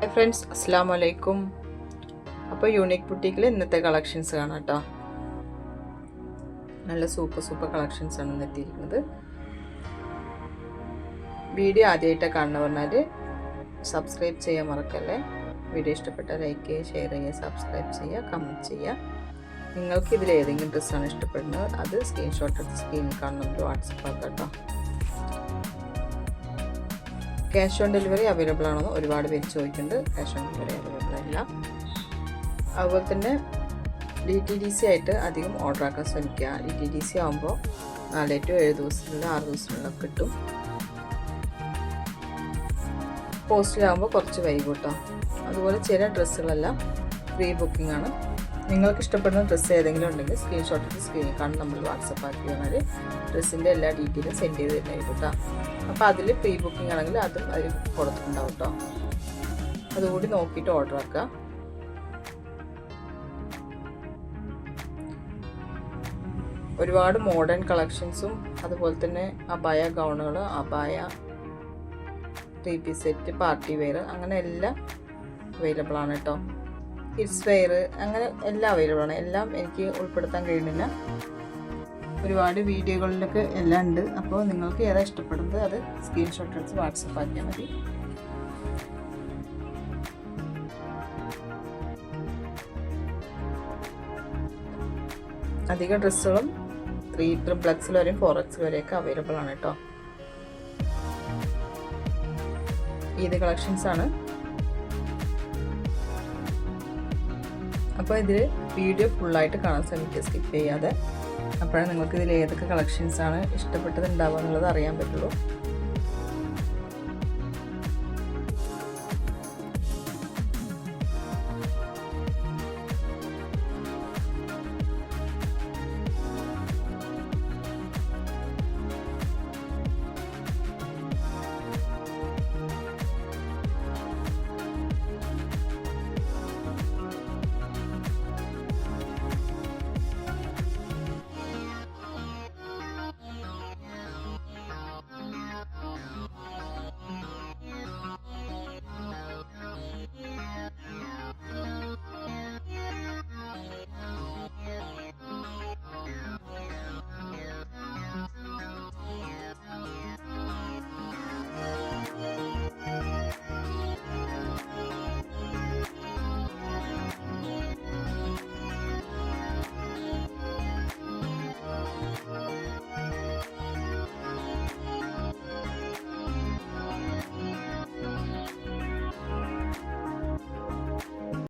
Hi friends അസ്സാം വലൈക്കും അപ്പോൾ യൂണിക് ബുട്ടീക്കിൽ ഇന്നത്തെ കളക്ഷൻസ് കാണാം കേട്ടോ നല്ല സൂപ്പർ സൂപ്പർ കളക്ഷൻസ് ആണ് ഇന്ന് എത്തിയിരിക്കുന്നത്. വീഡിയോ ആദ്യമായിട്ടാണ് കാണുന്ന പറഞ്ഞാൽ സബ്സ്ക്രൈബ് ചെയ്യാൻ മറക്കല്ലേ? വീഡിയോ ഇഷ്ടപ്പെട്ട ലൈക്ക് ചെയ്യുക ഷെയർ ചെയ്യുക സബ്സ്ക്രൈബ് ചെയ്യുക കമന്റ് ചെയ്യുക. നിങ്ങൾക്ക് ഇതിൽ ഏതെങ്കിലും ഡ്രസ്സാണ് ഇഷ്ടപ്പെടുന്നത് അത് സ്ക്രീൻഷോട്ട് എടുത്ത് സ്ക്രീനിൽ കാണുന്നുണ്ട് വാട്സപ്പ് ആക്കാം കേട്ടോ ക്യാഷ് ഓൺ ഡെലിവറി അവൈലബിൾ ആണെന്ന് ഒരുപാട് പേര് ചോദിക്കുന്നുണ്ട്. ക്യാഷ് ഓൺ ഡെലിവറി അവൈലബിൾ അല്ല അതുപോലെ തന്നെ ഡി ടി ഡി സി ആയിട്ട് അധികം ഓർഡർ ആക്കാൻ ശ്രമിക്കുക. ഡി ടി ഡി സി ആകുമ്പോൾ നാല് ടു ഏഴ് ദിവസത്തിനുള്ള ആറ് ദിവസത്തിനുള്ള കിട്ടും. പോസ്റ്റിലാകുമ്പോൾ കുറച്ച് വൈകൂട്ടോ അതുപോലെ ചില ഡ്രസ്സുകളെല്ലാം ഫ്രീ ബുക്കിംഗ് ആണ്. നിങ്ങൾക്ക് ഇഷ്ടപ്പെടുന്ന ഡ്രസ്സ് ഏതെങ്കിലും ഉണ്ടെങ്കിൽ സ്ക്രീൻഷോട്ട് സ്ക്രീനിൽ കാണും നമ്മൾ വാട്സപ്പ് ആക്കി കഴിഞ്ഞാൽ ഡ്രസ്സിന്റെ എല്ലാ ഡീറ്റെയിലും സെൻഡ് ചെയ്ത് തരുന്നതായിരിക്കും കേട്ടോ അപ്പോൾ അതിൽ പ്രീ ബുക്കിംഗ് ആണെങ്കിൽ അതും അതിൽ കൊടുത്തിട്ടുണ്ടാവും കേട്ടോ അതുകൂടി നോക്കിയിട്ട് ഓർഡർ ആക്കുക ഒരുപാട് മോഡേൺ കളക്ഷൻസും അതുപോലെ തന്നെ അബായ ഗൗണുകൾ അബായ three piece set party wear അങ്ങനെ എല്ലാം അവൈലബിൾ ആണ് കേട്ടോ കിഡ്സ് വെയർ അങ്ങനെ എല്ലാം അവൈലബിൾ ആണ്. എല്ലാം എനിക്ക് ഉൾപ്പെടുത്താൻ കഴിയുന്നില്ല. ഒരുപാട് വീഡിയോകളിലൊക്കെ എല്ലാം ഉണ്ട്. അപ്പോൾ നിങ്ങൾക്ക് ഏതാ ഇഷ്ടപ്പെടുന്നത് അത് സ്ക്രീൻഷോട്ട് എടുത്ത് വാട്സപ്പ് ആക്കിയാൽ മതി. അധിക ഡ്രസ്സുകളും ത്രീ ട്രിപ്പിൾ എക്സിൽ വരെയും ഫോർ എക്സിൽ വരെയൊക്കെ അവൈലബിൾ ആണ് കേട്ടോ ഈദ് കളക്ഷൻസ് ആണ്. അപ്പോൾ ഇതിൽ വീഡിയോ ഫുള്ളായിട്ട് കാണാൻ ശ്രമിക്കുക. സ്കിപ്പ് ചെയ്യാതെ. അപ്പോഴാണ് നിങ്ങൾക്ക് ഇതിൽ ഏതൊക്കെ കളക്ഷൻസ് ആണ് ഇഷ്ടപ്പെട്ടത് ഉണ്ടാവുക എന്നുള്ളത് അറിയാൻ പറ്റുള്ളൂ.